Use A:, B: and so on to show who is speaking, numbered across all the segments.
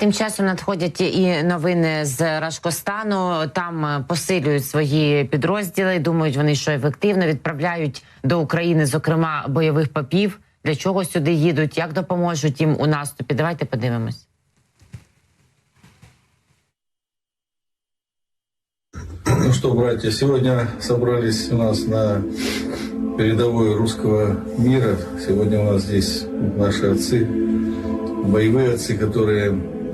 A: Тим часом надходять і новини з Рашкостану. Там е, посилюють свої підрозділи. Думають вони, що ефективно відправляють до України, зокрема бойових попів. Для чого сюди їдуть? Як допоможуть їм у наступі? Давайте подивимось.
B: Ну что, братья, сегодня собрались у нас на передовой русского мира. Сегодня у нас здесь наши отцы, боевые отцы, которые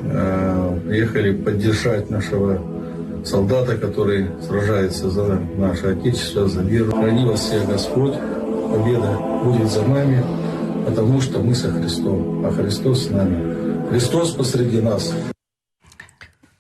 B: э, приехали поддержать нашего солдата, который сражается за наше Отечество, за мир. Храни вас всех Господь, победа будет за нами, потому что мы со Христом, а Христос с нами. Христос посреди нас.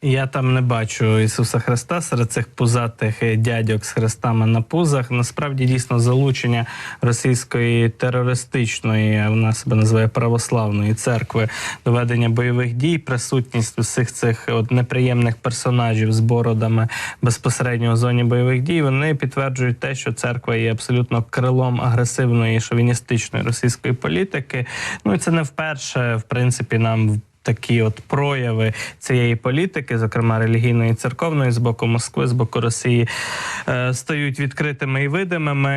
C: Я там не бачу Ісуса Христа серед цих пузатих дядьок з хрестами на пузах. Насправді дійсно залучення російської терористичної, вона себе називає православної церкви до ведення бойових дій, присутність усіх цих от неприємних персонажів з бородами безпосередньо у зоні бойових дій. Вони підтверджують те, що церква є абсолютно крилом агресивної шовіністичної російської політики. Ну і це не вперше, в принципі, нам такі от прояви цієї політики, зокрема релігійної і церковної, з боку Москви, з боку Росії, е, стають відкритими і видимими.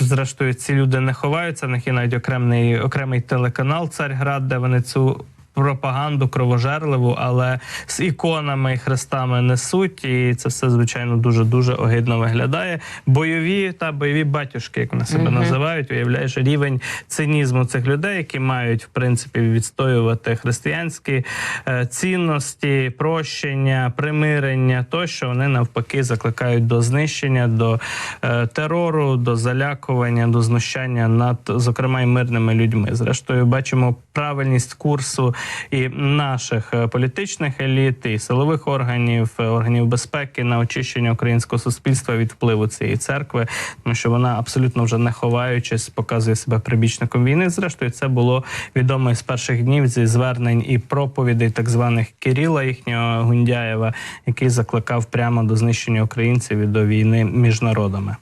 C: Зрештою, ці люди не ховаються. Них є навіть окремий окремий телеканал Царьград, де вони цю. Пропаганду кровожерливу, але з іконами і хрестами несуть, і це все звичайно дуже дуже огидно виглядає. Бойові та бойові батюшки, як вони себе
A: Мгм.
C: називають, уявляєш рівень цинізму цих людей, які мають в принципі відстоювати християнські е, цінності, прощення, примирення, тощо вони навпаки закликають до знищення, до е, терору, до залякування, до знущання над зокрема і мирними людьми. Зрештою, бачимо правильність курсу і наших е, політичних еліт, і силових органів, е, органів безпеки на очищення українського суспільства від впливу цієї церкви, тому що вона абсолютно вже не ховаючись, показує себе прибічником війни. Зрештою, це було відомо із перших днів зі звернень і проповідей так званих Кирила, їхнього Гундяєва, який закликав прямо до знищення українців і до війни між народами.